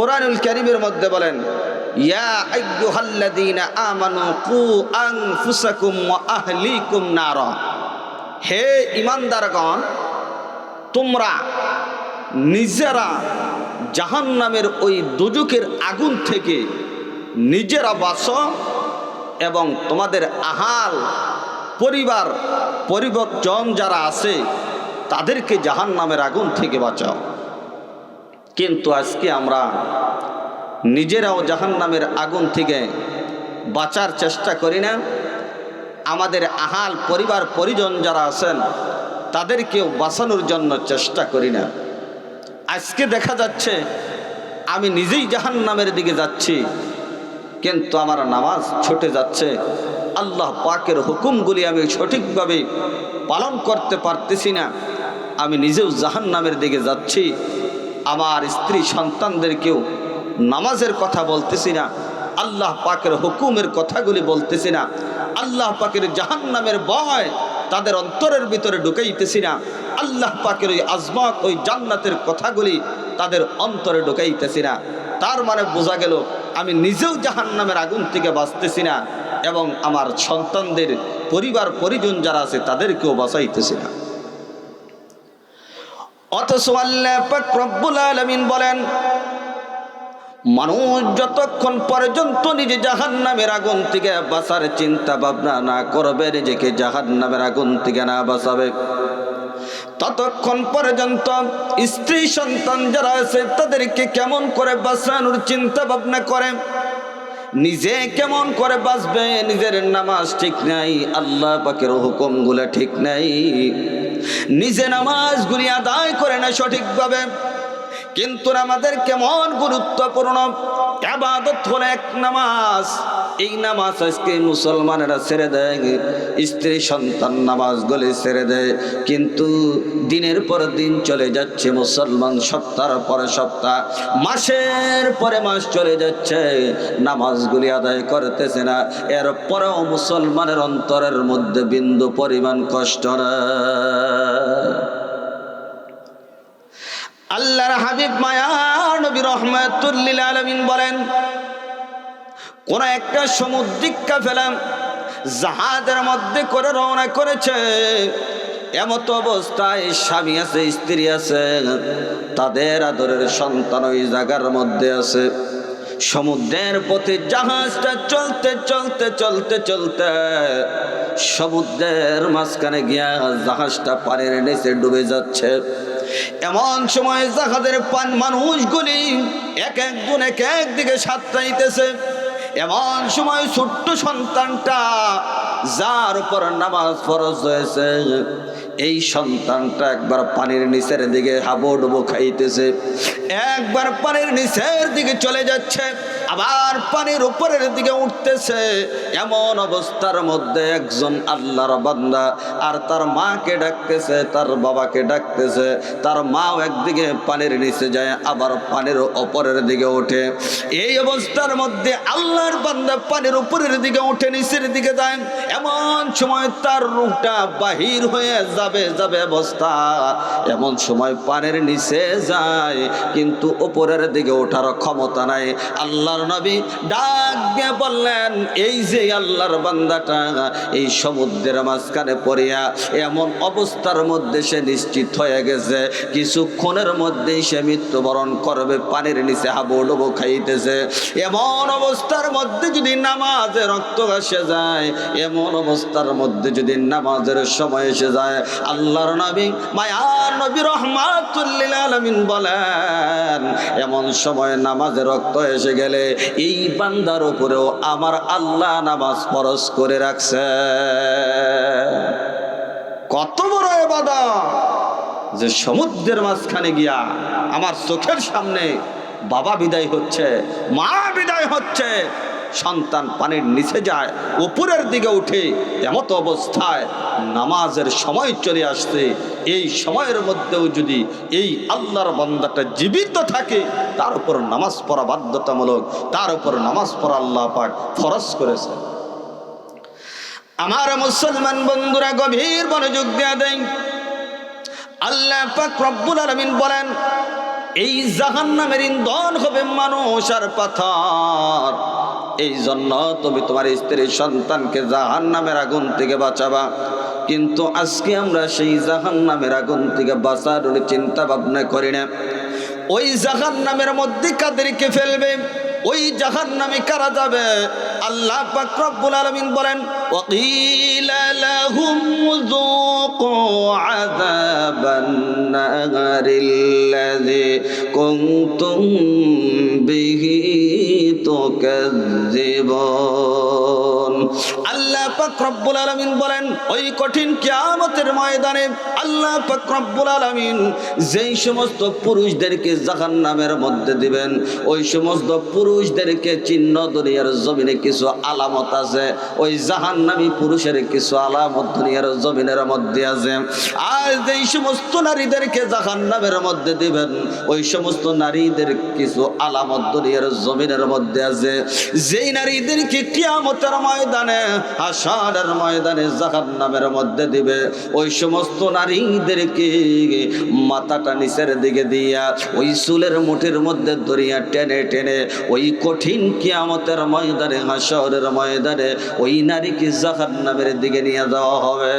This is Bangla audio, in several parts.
কোরআনুল করিমের মধ্যে বলেন, ইয়া কু হে ইমানদারগণ তোমরা নিজেরা জাহান্নামের ওই দুজুকের আগুন থেকে নিজেরা বাঁচো এবং তোমাদের আহাল, পরিবার, পরিবর্তন যারা আছে, তাদেরকে জাহান্নামের আগুন থেকে বাঁচাও। কিন্তু আজকে আমরা নিজেরাও জাহান্নামের আগুন থেকে বাঁচার চেষ্টা করি না। আমাদের আহাল পরিবার, পরিজন যারা আছেন, তাদেরকেও বাঁচানোর জন্য চেষ্টা করি না। আজকে দেখা যাচ্ছে, আমি নিজেই জাহান্নামের দিকে যাচ্ছি, কিন্তু আমার নামাজ ছুটে যাচ্ছে। আল্লাহ পাকের হুকুমগুলি আমি সঠিকভাবে পালন করতে পারতেছি না। আমি নিজেও জাহান্নামের দিকে যাচ্ছি। আমার স্ত্রী সন্তানদেরকেও নামাজের কথা বলতেছি না, আল্লাহ পাকের হুকুমের কথাগুলি বলতেছি না, আল্লাহ পাকের জাহান্নামের ভয় তাদের অন্তরের ভিতরে ঢুকাইতেছি না, আল্লাহ পাকের ওই আজমাক, ওই জান্নাতের কথাগুলি তাদের অন্তরে ঢুকাইতেছি না। তার মানে বোঝা গেল আমি নিজেও জাহান্নামের আগুন থেকে বাঁচতেছি না এবং আমার সন্তানদের পরিবার, পরিজন যারা আছে তাদেরকেও বাঁচাইতেছি না। অথচ আল্লাহ রব্বুল আলামিন বলেন, মানুষ যতক্ষণ পর্যন্ত নিজে জাহান নামের আগুন থেকে বাঁচার চিন্তা ভাবনা না করবে, নিজেকে জাহান নামের আগুন থেকে না বাঁচাবে। ততক্ষণ পর্যন্ত স্ত্রী সন্তান যারা আছে, তাদেরকে কেমন করে বাঁচানোর চিন্তা ভাবনা করে? নিজে কেমন করে বাঁচবে? নিজের নামাজ ঠিক নাই, আল্লাহ পাকের হুকুমগুলো ঠিক নাই। নিজে নামাজগুলি আদায় করে না সঠিকভাবে। কিন্তু আমাদের কেমন গুরুত্বপূর্ণ? আবাদত হলো এক নামাজ। এই নামাজ আজকে মুসলমানেরা ছেড়ে দেয়। স্ত্রী সন্তান নামাজগুলি ছেড়ে দেয়। কিন্তু দিনের পর দিন চলে যাচ্ছে মুসলমান সপ্তাহ পরে সপ্তাহ, মাসের পরে মাস চলে যাচ্ছে। নামাজগুলি আদায় করতেছে না। এরপরেও মুসলমানের অন্তরের মধ্যে বিন্দু পরিমাণ কষ্ট আল্লাহর হাবিব মায়া নবী রহমাতুল্লিল আলমিন বলেন কোন একটা সমুদ্রিক ফেলাম জাহাজের মধ্যে করে রওনা করেছে। এমত অবস্থায় স্বামী আছে, স্ত্রী আছে, তাদের আদরের সন্তান ওই জায়গার মধ্যে আছে। সমুদ্রের পথে জাহাজটা চলতে চলতে চলতে চলতে সমুদ্রের মাঝখানে গিয়া জাহাজটা পানির নিচে ডুবে যাচ্ছে। এমন সময় জাহাজের পান মানুষগুলি এক একজন এক এক দিকে সাতটাইতেছে এমন সময় ছোট্ট সন্তানটা যার উপর নামাজ ফরজ হয়েছে এই সন্তানটা একবার পানির নিচের দিকে হাবো ডুবো খাইতেছে, একবার পানির নিচের দিকে চলে যাচ্ছে। আবার পানির উপরের দিকে উঠতেছে। এমন অবস্থার মধ্যে একজন আল্লাহর বান্দা আর তার মাকে ডাকতেছে, তার বাবাকে ডাকতেছে। তার মাও একদিকে পানির নিচে যায়, আবার পানির ওপরের দিকে ওঠে। এই অবস্থার মধ্যে আল্লাহর বান্দা পানির উপরের দিকে উঠে, নিচের দিকে যায়। এমন সময় তার রূপটা বাহির হয়ে যাবে যাবে অবস্থা। এমন সময় পানির নিচে যায়, কিন্তু উপরের দিকে ওঠার ক্ষমতা নাই। আল্লাহর নবী ডাক দিয়ে বললেন, এই যে আল্লাহর বান্দাটা, এই সমুদ্রের মাঝখানে পড়িয়া এমন অবস্থার মধ্যে সে নিশ্চিত হয়ে গেছে। কিছুক্ষণের মধ্যেই সে মৃত্যুবরণ করবে, পানির নিচে হাবু ডুবো খাইতেছে। এমন অবস্থার মধ্যে যদি নামাজে রক্ত আসে যায়, এমন অবস্থার মধ্যে যদি নামাজের সময় এসে যায়, আল্লাহর নবী মায়ার নবী রহমাতুল্লিল আলমিন বলেন, এমন সময় নামাজে রক্ত এসে গেলে এই বান্দার উপরেও আমার আল্লাহ নামাজ ফরজ করে রাখছে। কত বড় এবাদা যে সমুদ্রের মাঝখানে গিয়া আমার চোখের সামনে বাবা বিদায় হচ্ছে, মা বিদায় হচ্ছে, সন্তান পানির নিচে যায়, উপরের দিকে উঠে এমত অবস্থায় নামাজের সময় চলে আসছে এই সময়ের মধ্যেও যদি এই আল্লাহর বান্দাটা জীবিত থাকে, তার উপর নামাজ পড়া বাধ্যতামূলক, তার উপর নামাজ পড়া আল্লাহ পাক ফরজ করেছে আমার মুসলমান বন্ধুরা গভীর মনোযোগ দেয়া দেন। আল্লাহ পাক রব্বুল আলামিন বলেন, এই জাহান নামের ইন্ধন হবে মানুষ আর পাথর। এই জন্য তুমি তোমার স্ত্রীর সন্তানকে জাহান নামের আগুন থেকে বাঁচাবা। কিন্তু আজকে আমরা সেই জাহান নামের আগুন থেকে বাঁচার চিন্তা ভাবনা করি না। ওই জাহান নামের মধ্যে কাদেরকে ফেলবে? ওই জাহান নামে কারা যাবে? আল্লাহ পাক রব্বুল আলামিন বলেন কুনতুম বিহি আল্লাহ পাক রব্বুল আলামিন বলেন, ওই কঠিন কিয়ামতের ময়দানে আল্লাহ পাক রব্বুল আলামিন যেই সমস্ত পুরুষদেরকে জাহান্নামের মধ্যে দিবেন, ওই সমস্ত পুরুষদেরকে চিহ্ন দুনিয়ার জমিনে কিছু আলামত আছে, ওই জাহান্নামী পুরুষের কিছু আলামত দুনিয়ার জমিনের মধ্যে আছে। আর যেই সমস্ত নারীদেরকে জাহান্নামের মধ্যে দিবেন, ওই সমস্ত নারীদের কিছু আলামত দুনিয়ার জমিনের মধ্যে আছে। যেই নারীদেরকে কিয়ামতের ময়দানে হাসারের ময়দানে জাহান্নামের মধ্যে দিবে। ওই সমস্ত নারীদেরকে মাথাটা নিচের দিকে দিয়া, ওই চুলের মুঠির মধ্যে দরিয়া টেনে টেনে, ওই কঠিন কিয়ামতের ময়দানে হাসরের ময়দানে ওই নারীকে জাহান্নামের দিকে নিয়ে যাওয়া হবে।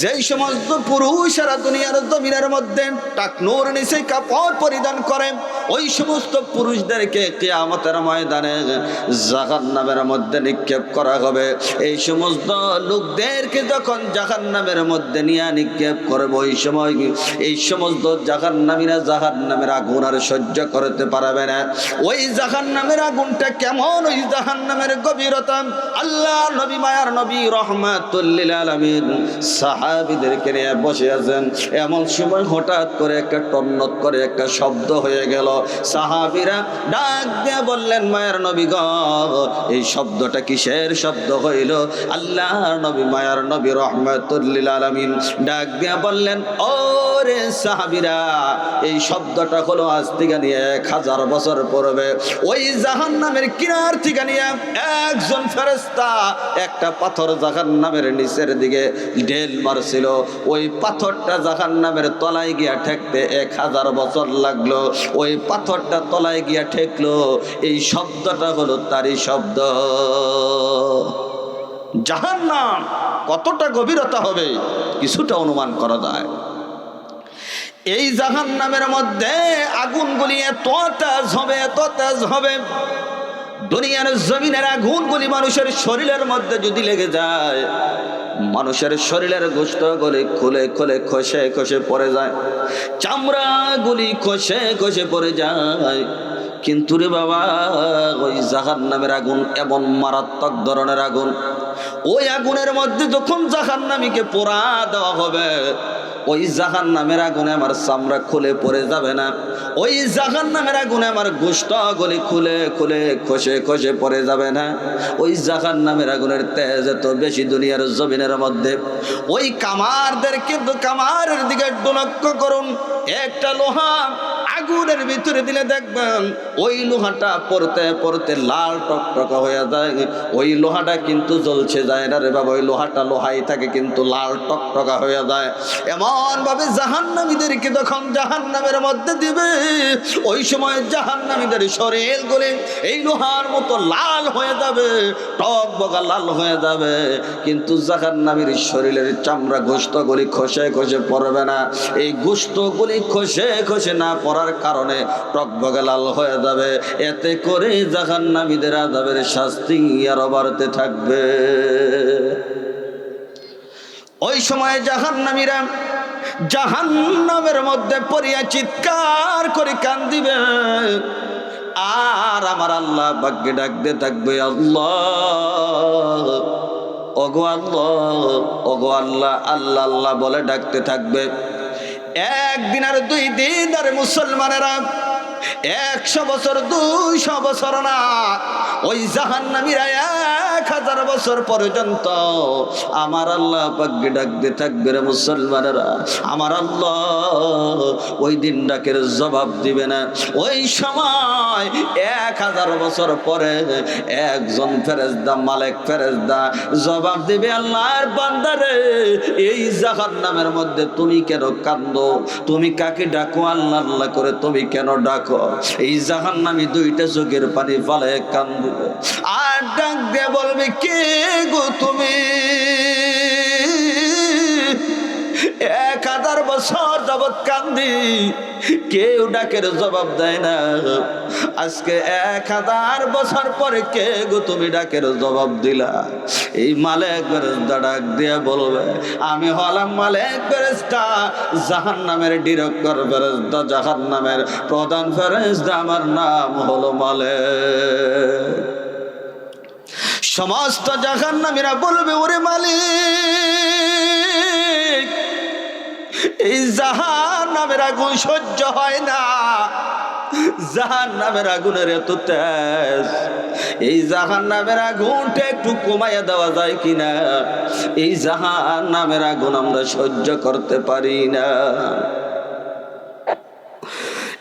যেই সমস্ত পুরুষেরা দুনিয়ার জমিনের মধ্যে টাকনোর নিচে কাপড় পরিধান করে, ওই সমস্ত পুরুষদেরকে কিয়ামতের ময়দানে জাহান্নামের মধ্যে নিক্ষেপ করা হবে। এই সমস্ত লোকদেরকে যখন জাহান্নামের মধ্যে নিয়ে নিক্ষেপ করবে ওই সময় এই সমস্ত জাহান্নামীরা জাহান্নামের আগুন আর সহ্য করতে পারবে না। ওই জাহান্নামের আগুনটা কেমন? ওই জাহান্নামের গভীরতা আল্লাহ নবী, মায়ার নবী রহমাতুল্লিল আলমিন সাহাবিদেরকে নিয়ে বসে আছেন। এমন সময় হঠাৎ করে একটা টন্নত করে একটা শব্দ হয়ে গেল। সাহাবিরা ডাক দিয়ে বললেন, মায়ার নবী গ, এই শব্দটা কিসের শব্দ? হইল আল্লাহ নবী, মায়ার নবী রহমাতুল্লিল আলমিন। ডাক দিয়ে বললেন ও রে সাহাবিরা, এই শব্দটা হলো আজ থেকে নিয়ে এক হাজার বছর পড়বে ওই জাহান নামের কিনার থেকে নিয়ে একজন ফেরেস্তা একটা পাথর জাহান নামের নিচের দিকে ঢেল মারছিল। ওই পাথরটা জাহান নামের তলায় গিয়া ঠেকতে এক হাজার বছর লাগল। ওই পাথরটা তলায় গিয়া ঠেকলো। এই শব্দটা হলো তারই শব্দ। জাহান নাম কতটা গভীরতা হবে কিছুটা অনুমান করা যায়। এই জাহান নামের মধ্যে আগুনগুলি এত তেজ হবে এত তেজ হবে। দুনিয়ার জমিনের আগুনগুলি মানুষের শরীরের মধ্যে যদি লেগে যায়, মানুষের শরীরের গোস্ত গলি খুলে খুলে খসে খসে পড়ে যায়, চামড়া গুলি খসে খসে পড়ে যায়। কিন্তু রে বাবা, ওই জাহান নামের আগুন এমন মারাত্মক ধরনের আগুন ওই আগুনের মধ্যে যখন জাহান নামীকে পোড়া দেওয়া হবে, ওই জাহান নামের আগুনে আমার চামড়া খুলে পড়ে যাবে না। ওই জাহান নামের আগুনে আমার গোষ্ঠ গলি খুলে খুলে, খসে খসে পড়ে যাবে না। ওই জাহান নামের আগুনের তেজ এত বেশি দুনিয়ার জমিনের মধ্যে। ওই কামারদের কিন্তু কামারের দিকে একটু লক্ষ্য করুন। একটা লোহা আগুনের ভিতরে দিলে দেখবেন ওই লোহাটা পড়তে পড়তে লাল টকটকা হয়ে যায়। ওই লোহাটা কিন্তু জ্বলছে যায় না রে বাবা, ওই লোহাটা লোহাই থাকে কিন্তু লাল টকটকা হয়ে যায়। এমন ভাবে জাহান্নামীদেরকে যখন জাহান্নামের মধ্যে দিবে, ওই সময় জাহান্নামীদের শরীর গলে এই লোহার মতো লাল হয়ে যাবে, টক বগা লাল হয়ে যাবে। কিন্তু জাহান্নামীর শরীরের চামড়া গোস্ত গুলি খসে খসে পড়বে না। এই গোস্ত গুলি খসে খসে না পড়ার কারণে টক বগা লাল হয়ে যাবে। এতে করে জাহান্নামীদের আজাবের শাস্তি আরও বাড়তে থাকবে। ওই সময় জাহান্নামীরা জাহান্নামের মধ্যে পড়িয়া চিৎকার করে কান্দিবে। আর আমার আল্লাহ ভাগ্যে ডাকতে থাকবে, আল্লাহ, ওগো আল্লাহ ওগো আল্লাহ আল্লাহ আল্লাহ বলে ডাকতে থাকবে। একদিন আর দুই দিন আর মুসলমানেরা একশো বছর দুইশো বছর না ওই জাহান্নামীরা হাজার বছর পর্যন্ত আমার আল্লাহ পাককে ডাকতে থাকবে রে মুসলমানেরা। আমার আল্লাহ ওই দিন ডাকের জবাব দিবে না। ওই সময় এক হাজার বছর পরে একজন ফেরেজদা মালিক ফেরেজদা জবাব দিবে, আল্লাহর বান্দারে এই জাহান নামের মধ্যে তুমি কেন কান্দো তুমি কাকে ডাকো? আল্লাহ আল্লাহ করে তুমি কেন ডাকো? এই জাহান নামি দুইটা চোখের পানি ফালে কান্দবে। আর ডাক দিয়ে বলবে কে গো তুমি? এক হাজার বছর যাবৎ কান্দি, কেউ ডাকের জবাব দেয় না। আজকে এক হাজার বছর পরে কে গো তুমি ডাকের জবাব দিলা? এই মালেক বেরেস্তা ডাক দিয়ে বলবে, আমি হলাম মালেক বেরেস্তা জাহান নামের ডিরেক্টর বেরেস্তা জাহান নামের প্রধান ফেরেস্তা আমার নাম হলো মালেক। সমস্ত জাহান নামীরা বলবে, ওরে মালিক, এই জাহান নামের আগুন সহ্য হয় না। জাহান নামের আগুনের এত তেজ, এই জাহান নামের আগুনটা একটু কমাইয়া দেওয়া যায় কিনা? এই জাহান নামের আগুন আমরা সহ্য করতে পারি না।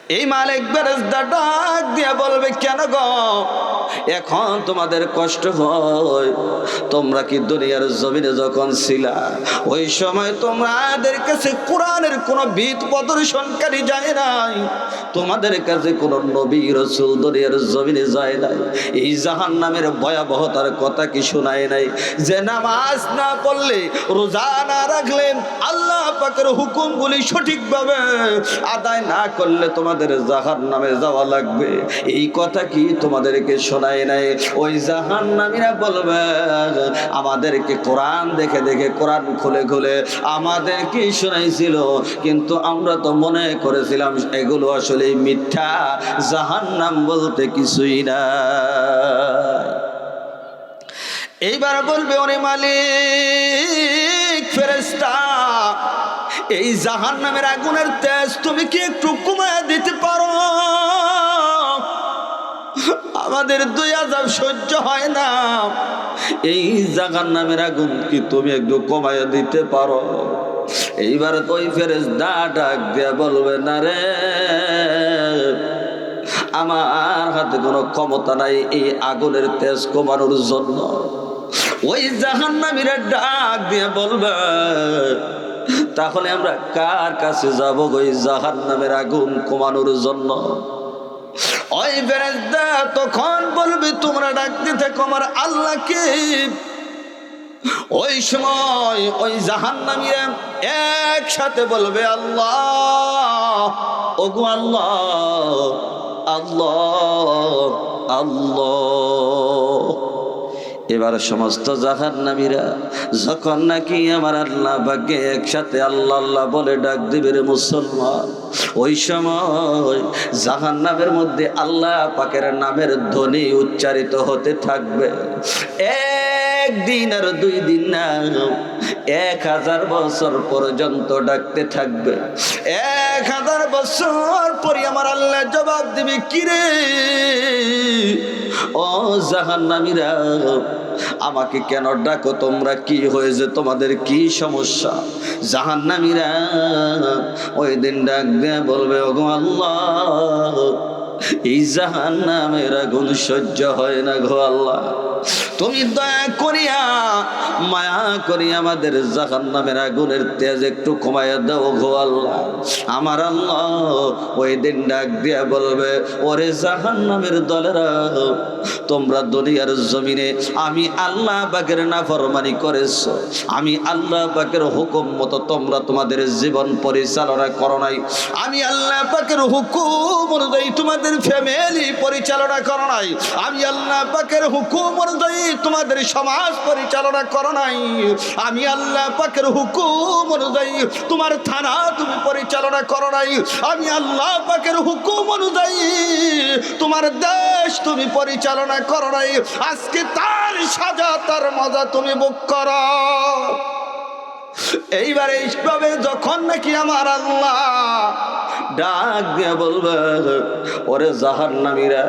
এই মালিক বেরেস্তা ডাক দিয়া বলবে, কেন গো? এখন তোমাদের কষ্ট হয়। তোমরা কি দুনিয়ার জমিনে যখন ছিলা, ওই সময় তোমাদের কাছে কোরআনের কোন বিদ প্রদর্শনকারী যায় নাই। তোমাদের কাছে কোন নবী রসুল দুনিয়ার জমিনে যায় নাই। এই জাহান নামের ভয়াবহতার কথা কি শোনায় নাই? যে নামাজ না পড়লে রোজা না রাখলে আল্লাহ পাকের হুকুমগুলি সঠিকভাবে আদায় না করলে তোমাদের জাহান নামে যাওয়া লাগবে। এই কথা কি তোমাদেরকে শোনায় নাই? ওই জাহান নামীরা বলবে, আমাদেরকে কোরআন দেখে দেখে কোরআন খুলে খুলে আমাদেরকে শোনাইছিল। কিন্তু আমরা তো মনে করেছিলাম, এগুলো আসলে মিথ্যা। জাহান নাম বলতে কিছুই না এইবার বলবে, ওরে মালিক ফেরেস্তা এই জাহান নামের আগুনের তেজ তুমি কি একটু কমায় দিতে পারো? আমাদের দুই আজাব সহ্য হয় না। এই জাহান নামের আগুন কি তুমি একটু কমায় দিতে পারো? এইবার তুই ফেরেস দা ডাক দিয়ে বলবে, না রে, আমার হাতে কোনো ক্ষমতা নাই এই আগুনের তেজ কমানোর জন্য। ওই জাহান্নামীরা ডাক দিয়ে বলবে তাহলে আমরা কার কাছে যাব ওই জাহান নামের আগুন কমানোর জন্য? ওই ফেরেশতা তখন বলবে, তোমরা ডাকতে থাকো আমার আল্লাহকে। ওই সময় ওই জাহান নামীরা একসাথে বলবে, আল্লাহ, ওগো আল্লাহ আল্লাহ আল্লাহ। এবার সমস্ত জাহান নামীরা যখন নাকি আমার আল্লাহ ভাগ্যে একসাথে আল্লাহ আল্লাহ বলে ডাক দিবে রে মুসলমান, ওই সময় জাহান নামের মধ্যে আল্লাহ পাকের নামের ধ্বনি উচ্চারিত হতে থাকবে। একদিন আর দুই দিন না। এক হাজার বছর পর্যন্ত ডাকতে থাকবে। এক হাজার বছর পরে আমার আল্লাহ জবাব দিবে কিরে ও জাহান্নামীরা, আমাকে কেন ডাকো? তোমরা কি হয়েছে? তোমাদের কি সমস্যা? জাহান্নামীরা ওই দিন ডাক দিয়ে বলবে, ওগো আল্লাহ এই জাহান্নামের আগুন সহ্য হয় না গো আল্লাহ। তুমি দয়া করিয়া, মায়া করি আমাদের জাহান নামের আগুনের তেজ একটু কমাইয়া দাও গো আল্লাহ। আমার আল্লাহ ওই দিন ডাক দিয়া বলবে, ওরে জাহান নামের দলেরা, তোমরা দুনিয়ার জমিনে আমি আল্লাহ পাকের নাফরমানি করেছ। আমি আল্লাহ পাকের হুকুম মতো তোমরা তোমাদের জীবন পরিচালনা করো নাই। আমি আল্লাহ পাকের হুকুম অনুযায়ী তোমাদের ফ্যামিলি পরিচালনা করো নাই। আমি আল্লাহ পাকের হুকুম অনুযায়ী তোমাদের সমাজ পরিচালনা করো নাই। আমি আল্লাহ পাকের হুকুম অনুযায়ী তোমার থানা তুমি পরিচালনা করো নাই। আমি আল্লাহ পাকের হুকুম অনুযায়ী তোমার দেশ তুমি পরিচালনা করো নাই। আজকে তার সাজা, তার মজা তুমি বুক করো। এইবার এইভাবে যখন নাকি আমার আল্লাহ ডাক দিয়ে বলবে, ওরে জাহার নামীরা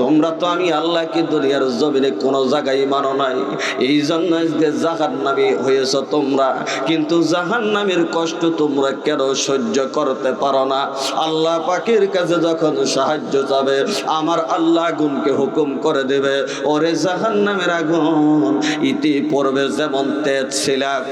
তোমরা তো আমি আল্লাহকে দুনিয়ার জমিনে কোনো জায়গায় মানো নাই। এই জন্য জাহার নামী হয়েছ তোমরা। কিন্তু জাহান নামের কষ্ট তোমরা কেন সহ্য করতে পারো না? আল্লাহ পাখির কাছে যখন সাহায্য যাবে আমার আল্লাহ আগুনকে হুকুম করে দেবে, ওরে জাহান নামের আগুন ইতি পড়বে যেমন তেজ ছিলাম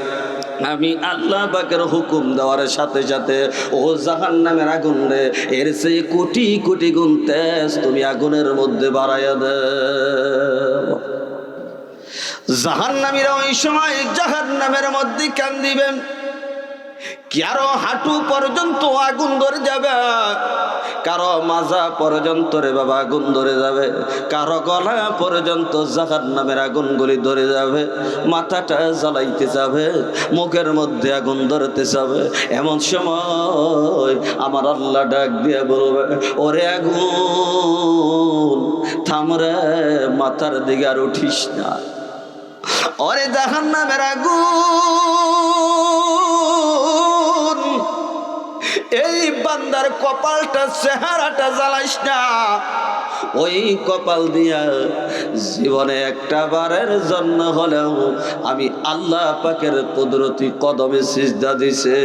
আমি আল্লাহ পাকের হুকুম দেওয়ার সাথে সাথে, ও জাহান নামের আগুন রে, এর সেই কোটি কোটি গুণ তেজ তুমি আগুনের মধ্যে বাড়াইয়া দে। জাহান নামীরা ওই সময় জাহান নামের মধ্যে কান দিবেন কারও হাঁটু পর্যন্ত আগুন ধরে যাবে? কারও মাজা পর্যন্ত রে বাবা আগুন ধরে যাবে। কারও গলা পর্যন্ত জাহার নামের আগুনগুলি ধরে যাবে। মাথাটা জ্বালাইতে যাবে, মুখের মধ্যে আগুন ধরতে যাবে। এমন সময় আমার আল্লাহ ডাক দিয়ে বলবে, ওরে আগুন থামরে মাথার দিকে আর উঠিস না। ওরে জাহান নামের আগুন এই বান্দার কপালটা, চেহারাটা জ্বালাইস না। ওই কপাল দিয়া জীবনে একটা বারের জন্য হলেও আমি আল্লাহ পাকের কুদরতি কদমে সিজদা দিছে।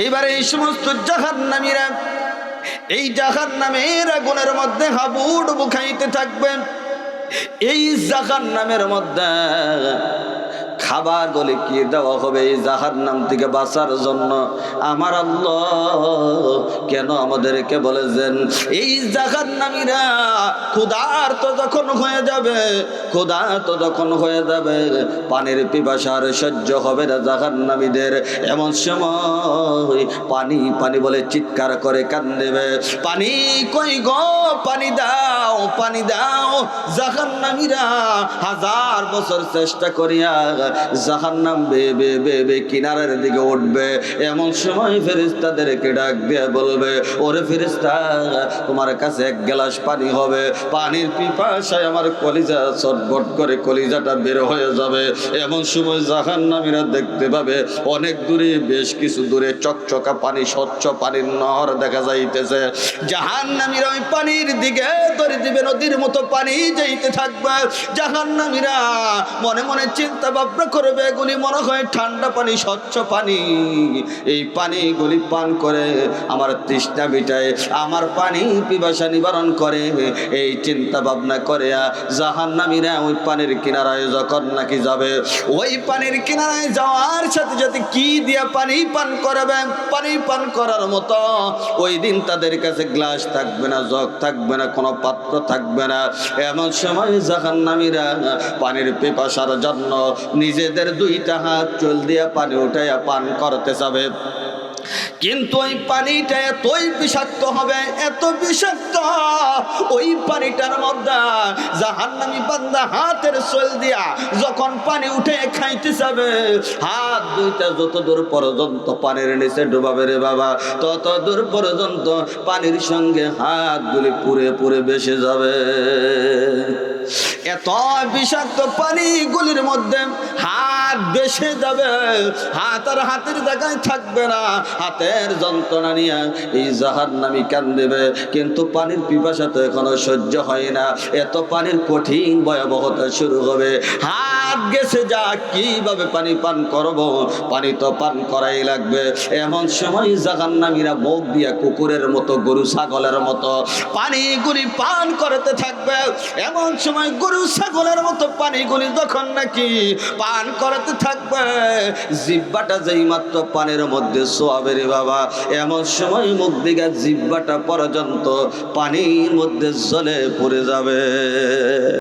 এইবারে এই সমস্ত জাহান নামীরা এই জাহান নামের আগুনের মধ্যে হাবুডুবু খাইতে থাকবেন। এই জাহান নামের মধ্যে খাবার বলে কি দেওয়া হবে এই জাহার নাম থেকে বাঁচার জন্য? আমার আল্লাহ কেন আমাদেরকে বলেছেন, এই জাহার নামীরা ক্ষুধার তো যখন হয়ে যাবে ক্ষুধার তো যখন হয়ে যাবে, পানির পিপাসার সহ্য হবে না জাহার নামীদের এমন সময় পানি পানি বলে চিৎকার করে কান্দেবে। পানি, কই গো, পানি দাও পানি দাও। জাহান নামীরা হাজার বছর চেষ্টা করিয়া জাহান্নাম বে বে বে বে কিনারের দিকে উঠবে। এমন সময় ফেরিস্তাদেরকে ডাক দিয়ে বলবে, ওরে ফেরিস্তা তোমার কাছে এক গ্লাস পানি হবে। পানির পিপাসায় আমার কলিজা ছটফট করে কলিজাটা বের হয়ে যাবে। এমন সময় জাহান্নামীরা দেখতে পাবে, অনেক দূরে, বেশ কিছু দূরে চকচকা পানি, স্বচ্ছ পানির নহর দেখা যাইতেছে। জাহান্নামীরা ওই পানির দিকে ধরে দিবে, নদীর মতো পানি যাইতে থাকবে। জাহান্নামীরা মনে মনে চিন্তা ভাবনা করবে এগুলি মনে হয় ঠান্ডা পানি, স্বচ্ছ পানি। এই পানিগুলি পান করে আমার তৃষ্ণা মিটায়, আমার পানি পিপাসা নিবারণ করে। এই চিন্তা ভাবনা করে জাহান্নামীরা ওই পানির কিনারায় যখন নাকি যাবে, ওই পানির কিনারায় যাওয়ার সাথে সাথে কি দিয়া পানি পান করাবে? পানি পান করার মতো ওই দিন তাদের কাছে গ্লাস থাকবে না, জগ থাকবে না, কোনো পাত্র থাকবে না। এমন সময় জাহান্নামীরা পানির পিপাসার জন্য নিজেদের দুইটা হাত চল দিয়া পানি উঠাইয়া পান করতে যাবে। কিন্তু ওই পানিটা এতই বিষাক্ত হবে, এত বিষাক্ত, ওই পানিটার মধ্যে জাহান্নামি বান্দা হাতের সোল দিয়া যখন পানি উঠে খাইতে যাবে, হাত দুইটা যত দূর পর্যন্ত পানির নিচে ডুবাবে রে বাবা, তত দূর পর্যন্ত পানির সঙ্গে হাতগুলি পুরে পুরে বেসে যাবে। এত বিষাক্ত পানিগুলির মধ্যে হাত বেসে যাবে, হাত আর হাতের জায়গায় থাকবে না। হাতের যন্ত্রণা নিয়ে এই জাহার নামি কান দেবে কিন্তু পানির পিপাসা তো এখনও সহ্য হয় না। এত পানির কঠিন ভয়াবহতা শুরু হবে। হাত গেছে যা, কীভাবে পানি পান করব? পানি তো পান করাই লাগবে। এমন সময় জাহান নামীরা মুখ দিয়া কুকুরের মতো, গরু ছাগলের মতো পানিগুলি পান করতে থাকবে। এমন সময় গরু ছাগলের মতো পানি পানিগুলি যখন নাকি পান করতে থাকবে। জিব্বাটা যেই মাত্র পানির মধ্যে সোয়াবে রে বাবা। এমন সময় মুখ দিঘা জিব্বাটা পর্যন্ত পানির মধ্যে জলে পড়ে যাবে।